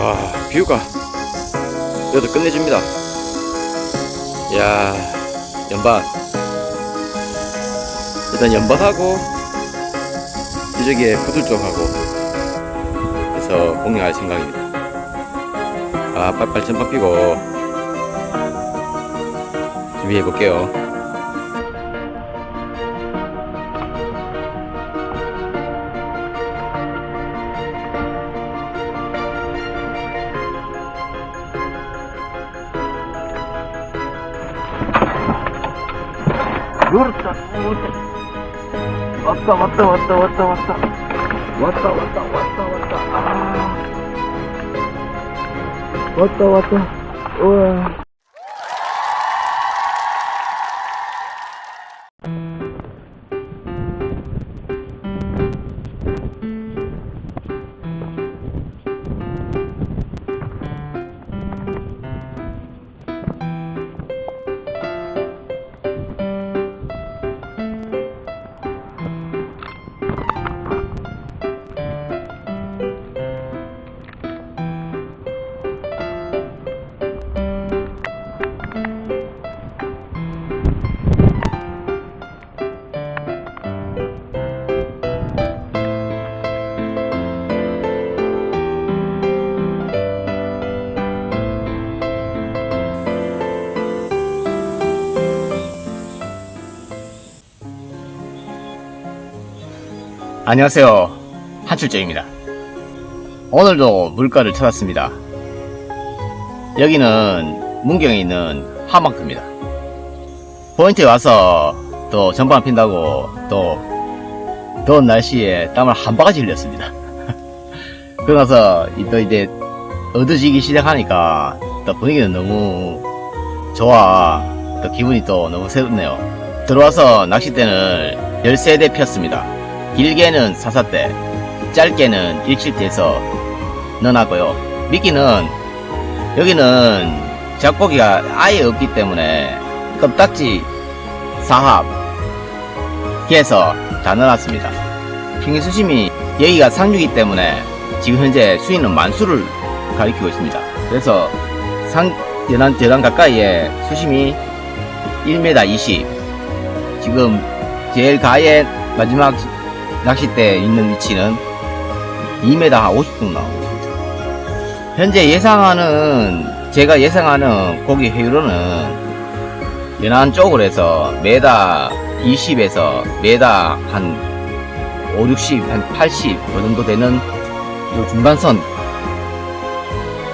와 뷰가 여기도 끝내줍니다. 이야 연반. 일단 연반하고 이쪽에 부들 쪽하고 해서 공략할 생각입니다. 아 빨빨 전방 피고 준비해 볼게요 왔다, 왔다, 왔다, 왔다, 왔다. 왔다, 왔다, 왔다, 왔다. 아. 왔다, 왔다. 우와. 안녕하세요. 한출정입니다. 오늘도 물가를 찾았습니다. 여기는 문경에 있는 하막도입니다. 포인트에 와서 또 전방 핀다고 또 더운 날씨에 땀을 한 바가지 흘렸습니다. 그러나서 또 이제 어두지기 시작하니까 또 분위기는 너무 좋아 또 기분이 또 너무 새롭네요. 들어와서 낚싯대를 13대 폈습니다 길게는 44대, 짧게는 17대에서 넣어놨고요. 미끼는 여기는 잡고기가 아예 없기 때문에 껍딱지 사합 해서 다 넣어놨습니다. 평균 수심이 여기가 상류이기 때문에 지금 현재 수위는 만수를 가리키고 있습니다. 그래서 상 연안 대단 가까이에 수심이 1m 20 지금 제일 가에 마지막 낚싯대에 있는 위치는 2m 한 50 정도 나오고 있습니다. 현재 예상하는, 제가 예상하는 고기 회로는 연안 쪽으로 해서 메다 20에서 메다 한 5, 60, 한 80, 그 정도 되는 요 중간선.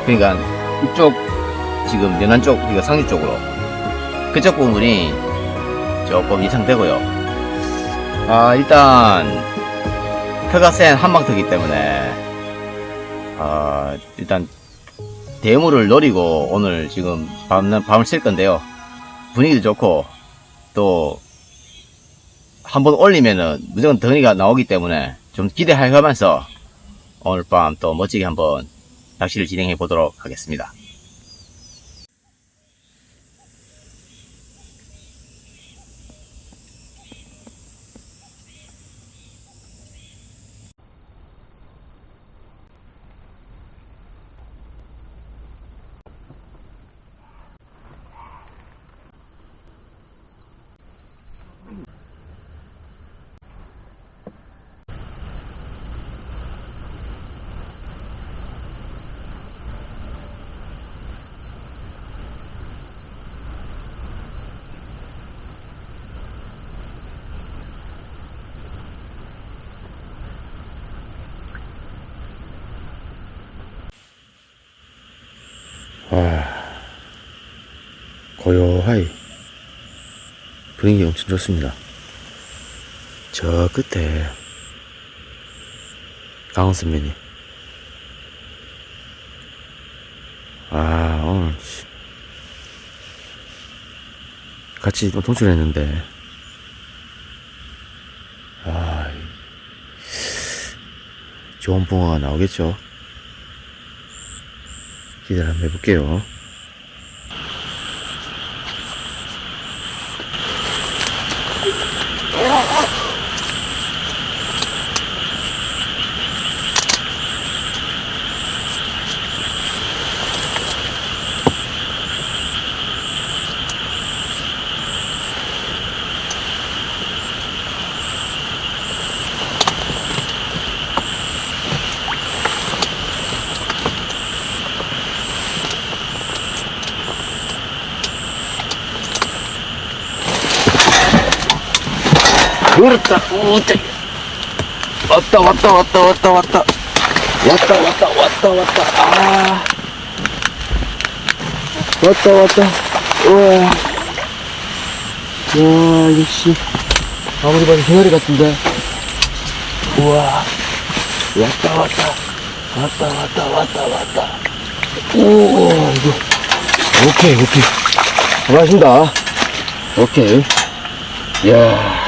그러니까 이쪽, 지금 연안 쪽, 그러니까 상류 쪽으로. 그쪽 부분이 조금 이상되고요. 아, 일단, 터가 센 한방터기 때문에, 아, 일단, 대물을 노리고 오늘 지금 밤, 밤을 쓸 건데요. 분위기도 좋고, 또, 한번 올리면은 무조건 덩이가 나오기 때문에 좀 기대하면서 오늘 밤 또 멋지게 한번 낚시를 진행해 보도록 하겠습니다. 와, 고요하이. 분위기 엄청 좋습니다. 저 끝에 강원선면이. 아, 오늘 씨. 같이 또 동출했는데. 아, 이- 좋은 붕어가 나오겠죠. 기대를 한번 해볼게요. 그렇다. 우짜. 왔다, 왔다, 왔다, 왔다, 왔다. 왔다, 왔다, 왔다, 왔다. 아. 왔다, 왔다. 우와. 야, 역시. 아무리 봐도 해열이 같은데. 우와. 왔다, 왔다. 왔다, 왔다, 왔다, 왔다. 오, 이거. 오케이, 오케이. 고맙습니다. 오케이. 이야.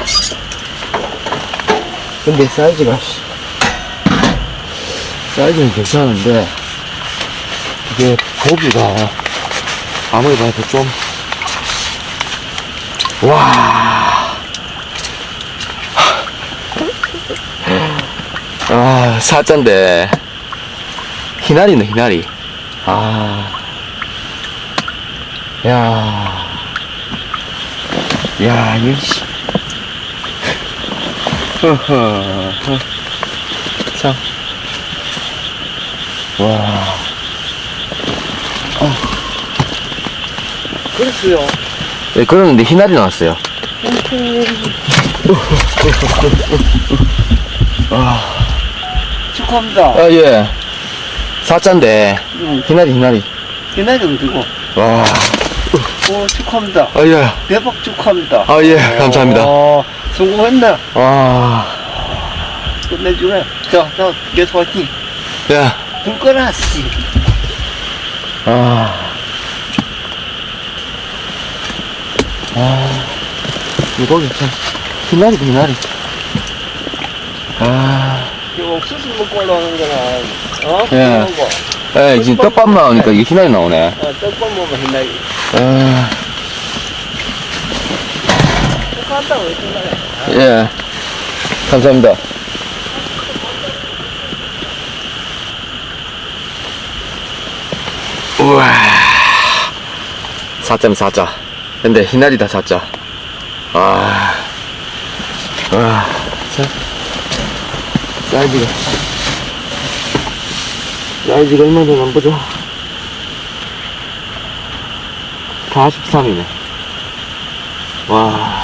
근데 사이즈가, 씨. 사이즈는 괜찮은데, 이게 고기가 아무리 봐도 좀, 와. 아, 사짠데. 희나리네, 희나리. 아. 야. 야, 역시. 허허. 허. 참. 와. 그랬어요. 네, 그러는데 희날이 나왔어요. 축하합니다. 아, 예. 사짠데, 응. 희날이, 희날이. 좀 들고. 와. 오, 축하합니다. 아, 예. 대박 축하합니다. 아, 예. 감사합니다. 어, 성공했네. 와. 끝내주네. 자, 자, 계속 화이팅. 야. 불 꺼라, 씨. 아. 아. 이거 참. 희날이다, 희날이. 아. 이 옥수수 먹고 올라오는 거는, 어? 예. 에, 지금 떡밥 나오니까 이게 희날이 나오네. 어, 떡밥 먹으면 hin나리. 아. 했잖아요. 예. 감사합니다. 우와. 4.4자. 근데 희날이다 4자. 아. 와. 자. 사이즈가. 사이즈가 얼마 전에 안 보죠? 43이네. 와.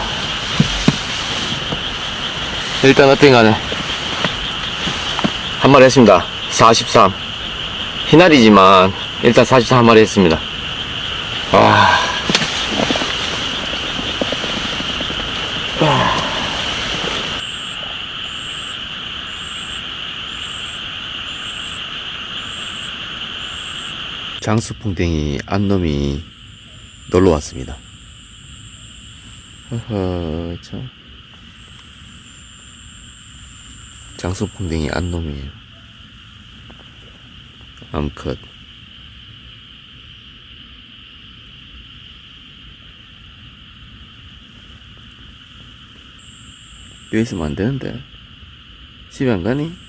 일단 어떤 간에? 한 마리 했습니다. 43 희날이지만 일단 43 한 마리 했습니다. 와 장수풍뎅이 안놈이 놀러 왔습니다. 허허 참 장수풍뎅이 안놈이에요. 암컷. 여기 있으면 안 되는데. 집에 안 가니?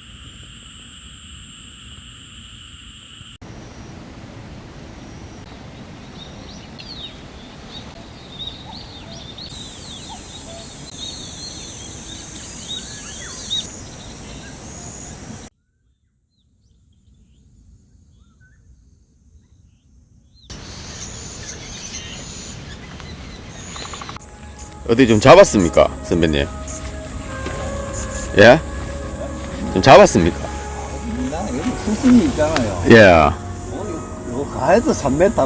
어디 좀 잡았습니까, 선배님? 예? 좀 잡았습니까? 나 여기 수심이 있잖아요. 예. 어, 요, 요 가에도 3m고,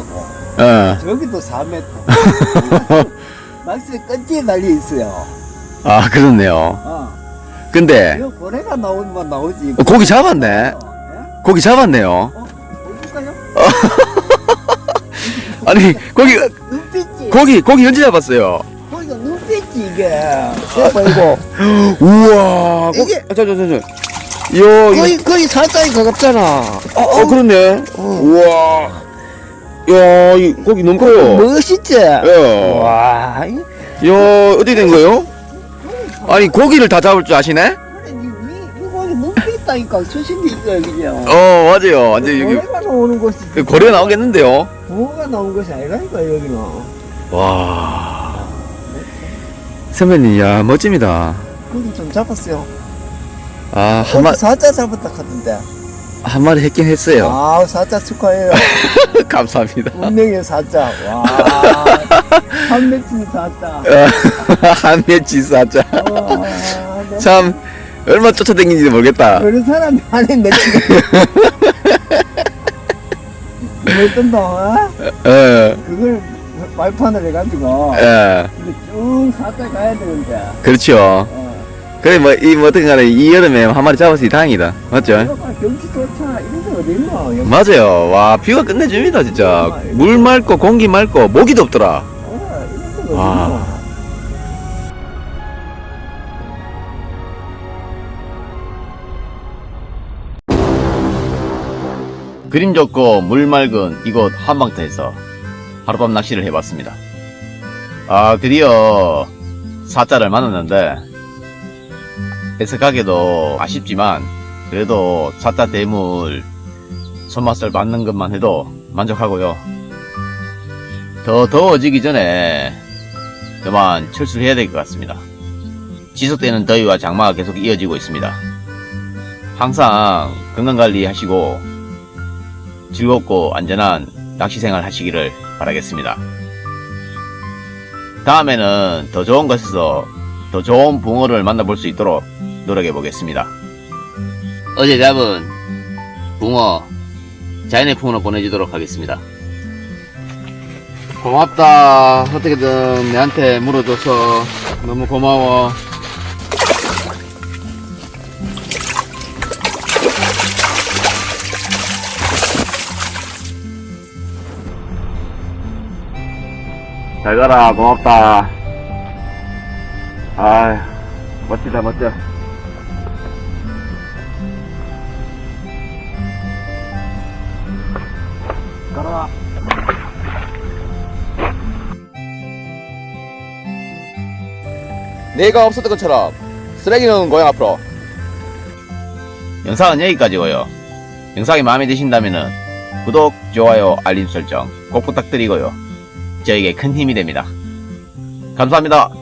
어. 저기도 4m. 낚시 끝에 달려 있어요. 아, 그렇네요. 어. 근데, 이거 고래가 나오면 나오지. 어, 고기 잡았네. 어, 예? 고기 잡았네요. 어? 볼까요? 아니, 고기, 눈빛이. 고기, 고기 언제 잡았어요? 이게. 대박 이거. 우와. 고, 이게- 아, 저, 저, 저, 저. 요, 거의 거의 살짝이 가깝잖아. 어, 어, 그렇네. 우와. 야, 이 고기 너무 커요. 멋있지? 예. 와. 이- 야, 어떻게 된 거예요? 아니, 고기를 다 잡을 줄 아시네? 그래, 이, 이, 이거 눈빛 있다니까. 수신이 있어요, 그냥. 어, 맞아요. 완전 여기, 고래가 나오는. 그 고래 나오겠는데요? 부어가 나온 것이 아니라니까, 여기는. 와. 선배님, 야, 멋집니다. 거기 좀 잡았어요. 아, 한, 마, 사자 잡았다 하던데. 한 마리 했긴 했어요. 아, 사자 축하해요. 감사합니다. 운명의 사자. 와. 한 며칠 샀다. 어, 한 며칠 사자. 어, 참, 얼마 쫓아다니는지 모르겠다. 그런 사람이 안에 며칠. 어떤 동 어, 그걸 발판을 해가지고 예, 쭉 사자 가야 되는데. 그렇죠. 어. 그래, 뭐, 이, 뭐, 어떻게 간에, 이 여름에 한 마리 잡았으니 다행이다. 맞죠? 이거가 경치 좋잖아. 이런 데 어디 있노? 여기. 맞아요. 와, 뷰가 끝내줍니다, 진짜. 물 맑고, 공기 맑고, 모기도 없더라. 어, 이런 데가 어디 와. 있노? 그림 좋고 물 맑은 이곳 한방터에서 하룻밤 낚시를 해봤습니다. 아 드디어 사자를 만났는데 애석하게도 아쉽지만 그래도 사자 대물 손맛을 받는 것만 해도 만족하고요. 더 더워지기 전에 그만 철수해야 될 것 같습니다. 지속되는 더위와 장마가 계속 이어지고 있습니다. 항상 건강관리 하시고 즐겁고 안전한 낚시생활 하시기를 바라겠습니다. 다음에는 더 좋은 곳에서 더 좋은 붕어를 만나볼 수 있도록 노력해 보겠습니다. 어제 잡은 붕어 자연의 붕어로 보내주도록 하겠습니다. 고맙다. 어떻게든 내한테 물어줘서 너무 고마워. 잘 가라 고맙다. 아휴 멋지다 멋져. 가라. 내가 없었던 것처럼, 쓰레기는 고향 앞으로. 영상은 여기까지고요. 영상이 마음에 드신다면 구독, 좋아요, 알림 설정 꼭 부탁드리고요 저에게 큰 힘이 됩니다. 감사합니다